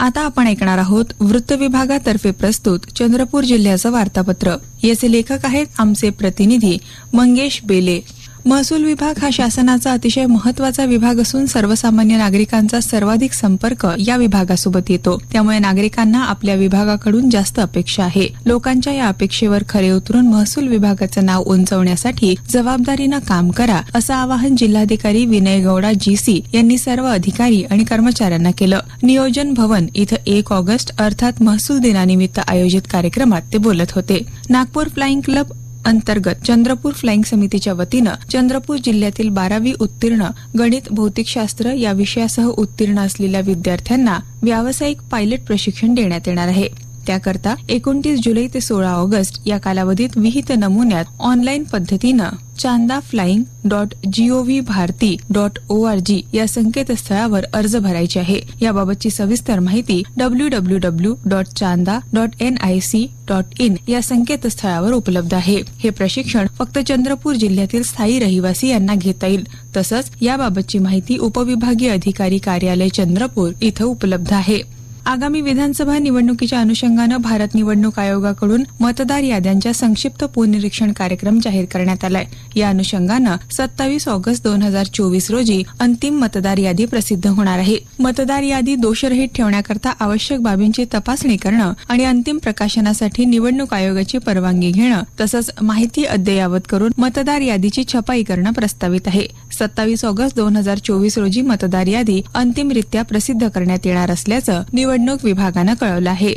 आता आपण ऐकणार आहोत वृत्त विभागातर्फे प्रस्तुत चंद्रपूर जिल्ह्याचं वार्तापत्र. याचे लेखक आहेत आमचे प्रतिनिधी मंगेश बेले. महसूल विभाग हा शासनाचा अतिशय महत्त्वाचा विभाग असून सर्वसामान्य नागरिकांचा सर्वाधिक संपर्क या विभागासोबत येतो. त्यामुळे नागरिकांना आपल्या विभागाकडून जास्त अपेक्षा आहे. लोकांच्या या अपेक्षेवर खरे उतरून महसूल विभागाचं नाव उंचवण्यासाठी जबाबदारीनं काम करा असं आवाहन जिल्हाधिकारी विनय गौडा जीसी यांनी सर्व अधिकारी आणि कर्मचाऱ्यांना केलं. नियोजन भवन इथं एक ऑगस्ट अर्थात महसूल दिनानिमित्त आयोजित कार्यक्रमात ते बोलत होते. नागपूर फ्लाईंग क्लब अंतर्गत चंद्रपूर फ्लाइंग समितीच्या वतीनं चंद्रपूर जिल्ह्यातील बारावी उत्तीर्ण गणित भौतिकशास्त्र या विषयासह उत्तीर्ण असलेल्या विद्यार्थ्यांना व्यावसायिक पायलट प्रशिक्षण देण्यात येणार आहे. त्याकरता एकोणतीस जुलै ते सोळा ऑगस्ट या कालावधीत विहित नमुन्यात ऑनलाईन पद्धतीनं Chanda flying dot GOV Bharati dot O R G या संकेतस्थळावर अर्ज भरायचे आहे. याबाबतची सविस्तर माहिती W W W dot Chanda dot N I C dot in या संकेतस्थळावर उपलब्ध आहे. हे प्रशिक्षण फक्त चंद्रपूर जिल्ह्यातील स्थायी रहिवासी यांना घेता येईल. तसंच याबाबतची माहिती उपविभागीय अधिकारी कार्यालय चंद्रपूर इथं उपलब्ध आहे. आगामी विधानसभा निवडणुकीच्या अनुषंगानं भारत निवडणूक आयोगाकडून मतदार याद्यांच्या संक्षिप्त पुनरीक्षण कार्यक्रम जाहीर करण्यात आलाय. या अनुषंगानं सत्तावीस ऑगस्ट दोन हजार चोवीस रोजी अंतिम मतदार यादी प्रसिद्ध होणार आहे. मतदार यादी दोषरहित ठेवण्याकरता आवश्यक बाबींची तपासणी करणं आणि अंतिम प्रकाशनासाठी निवडणूक आयोगाची परवानगी घेणं तसंच माहिती अद्ययावत करून मतदार यादीची छपाई करणं प्रस्तावित आहे. सत्तावीस ऑगस्ट दोन हजार चोवीस रोजी मतदार यादी अंतिमरित्या प्रसिद्ध करण्यात येणार असल्याचं निवड निवडणूक विभागानं कळवलं आहे.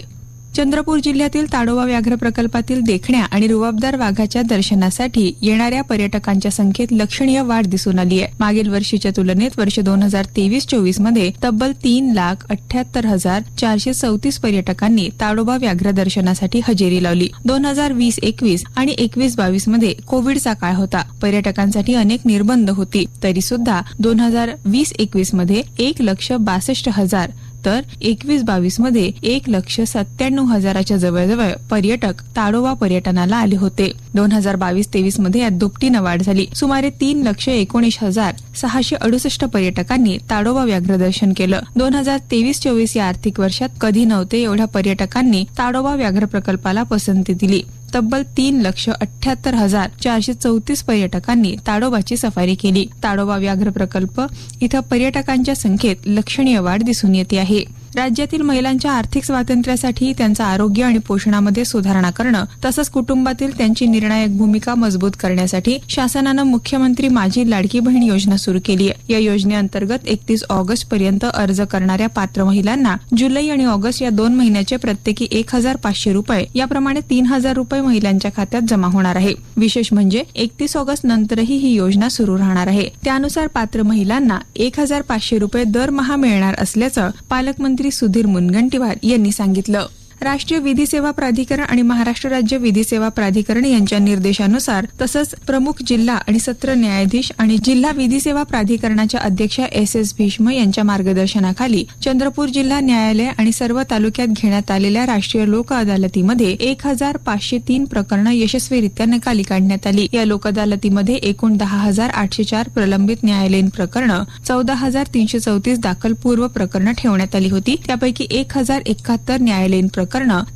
चंद्रपूर जिल्ह्यातील ताडोबा व्याघ्र प्रकल्पातील देखण्या आणि रुबाबदार वाघाच्या दर्शनासाठी येणाऱ्या पर्यटकांच्या संख्येत लक्षणीय वाढ दिसून आली आहे. मागील वर्षीच्या तुलनेत वर्ष दोन हजार तेवीस चोवीसमध्ये तब्बल तीन लाख अठ्याहत्तर हजार चारशे चौतीस पर्यटकांनी ताडोबा व्याघ्र दर्शनासाठी हजेरी लावली. दोन हजार वीस एकवीस आणि एकवीस बावीसमध्ये कोविडचा काळ होता. पर्यटकांसाठी अनेक निर्बंध होती. तरी सुद्धा दोन हजार वीस एकवीसमध्ये एक लक्ष बासष्ट हजार तर एकवीस बावीसमध्ये एक लक्ष सत्त्याण्णव हजाराच्या जवळजवळ पर्यटक ताडोबा पर्यटनाला आले होते. दोन हजार बावीस तेवीसमध्ये यात दुपटीनं वाढ झाली. सुमारे तीन लक्ष एकोणीस हजार सहाशे अडुसष्ट पर्यटकांनी ताडोबा व्याघ्र दर्शन केलं. दोन हजार तेवीस चोवीस या आर्थिक वर्षात कधी नव्हते एवढ्या पर्यटकांनी ताडोबा व्याघ्र प्रकल्पाला पसंती दिली. तब्बल तीन लक्ष अठ्याहत्तर हजार चारशे चौतीस पर्यटकांनी ताडोबाची सफारी केली. ताडोबा व्याघ्र प्रकल्प इथं पर्यटकांच्या संख्येत लक्षणीय वाढ दिसून येते आहे. राज्यातील महिलांच्या आर्थिक स्वातंत्र्यासाठी त्यांचं आरोग्य आणि पोषणामध्ये सुधारणा करणं तसंच कुटुंबातील त्यांची निर्णायक भूमिका मजबूत करण्यासाठी शासनानं मुख्यमंत्री माझी लाडकी बहीण योजना सुरू केली आहे. या योजनेअंतर्गत एकतीस ऑगस्ट पर्यंत अर्ज करणाऱ्या पात्र महिलांना जुलै आणि ऑगस्ट या दोन महिन्याचे प्रत्येकी एक हजार पाचशे रुपये याप्रमाणे तीन हजार रुपये महिलांच्या खात्यात जमा होणार आहे. विशेष म्हणजे एकतीस ऑगस्ट नंतरही ही योजना सुरू राहणार आहे. त्यानुसार पात्र महिलांना एक हजार पाचशे रुपये दरमहा मिळणार असल्याचं पालकमंत्री मंत्री सुधीर मुनगंटीवार यांनी सांगितलं. राष्ट्रीय विधी सेवा प्राधिकरण आणि महाराष्ट्र राज्य विधी सेवा प्राधिकरण यांच्या निर्देशानुसार तसंच प्रमुख जिल्हा आणि सत्र न्यायाधीश आणि जिल्हा विधी सेवा प्राधिकरणाच्या अध्यक्षा एस एस भीष्म यांच्या मार्गदर्शनाखाली चंद्रपूर जिल्हा न्यायालय आणि सर्व तालुक्यात घेण्यात आलेल्या राष्ट्रीय लोक अदालतीमध्ये एक हजार पाचशे तीन प्रकरणं यशस्वीरित्या निकाली काढण्यात आली. या लोक अदालतीमध्ये एकूण दहा हजार आठशे चार प्रलंबित न्यायालयीन प्रकरणं चौदा हजार तीनशे चौतीस दाखलपूर्व प्रकरणं ठेवण्यात आली होती. त्यापैकी एक हजार एकाहत्तर न्यायालयीन प्रकरण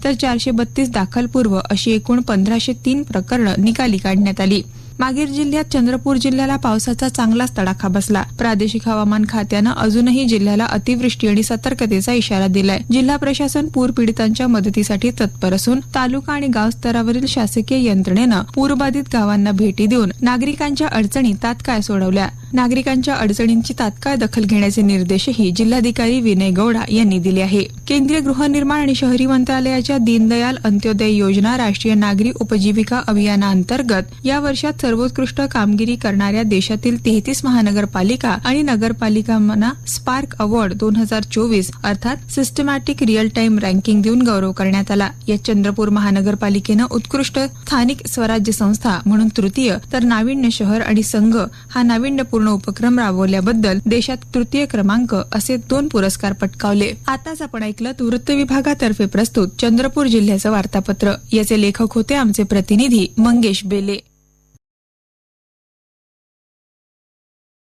तर चारशे बत्तीस दाखलपूर्व अशी एकूण पंधराशे तीन प्रकरणं निकाली काढण्यात आली. मागील जिल्ह्यात चंद्रपूर जिल्ह्याला पावसाचा चांगलाच तडाखा बसला. प्रादेशिक हवामान खात्यानं अजूनही जिल्ह्याला अतिवृष्टी आणि सतर्कतेचा इशारा दिलाय. जिल्हा प्रशासन पूर पीडितांच्या मदतीसाठी तत्पर असून तालुका आणि गाव स्तरावरील शासकीय यंत्रणेनं पूरबाधित गावांना भेटी देऊन नागरिकांच्या अडचणी तात्काळ सोडवल्या. नागरिकांच्या अडचणींची तात्काळ दखल घेण्याचे निर्देशही जिल्हाधिकारी विनय गौडा यांनी दिले आहे. केंद्रीय गृहनिर्माण आणि शहरी मंत्रालयाच्या दीनदयाल अंत्योदय योजना राष्ट्रीय नागरी उपजीविका अभियानाअंतर्गत या वर्षात सर्वोत्कृष्ट कामगिरी करणाऱ्या देशातील तेहतीस महानगरपालिका आणि नगरपालिकांना स्पार्क अवॉर्ड दोन हजार चोवीस अर्थात सिस्टमॅटिक रिअल टाइम रँकिंग देऊन गौरव करण्यात आला. या चंद्रपूर महानगरपालिकेनं उत्कृष्ट स्थानिक स्वराज्य संस्था म्हणून तृतीय तर नाविन्य शहर आणि संघ हा नाविन्यपूर्ण उपक्रम राबवल्याबद्दल देशात तृतीय क्रमांक असे दोन पुरस्कार पटकावले. आताच आपण ऐकलं वृत्त विभागातर्फे प्रस्तुत चंद्रपूर जिल्ह्याचं वार्तापत्र. याचे लेखक होते आमचे प्रतिनिधी मंगेश बेले.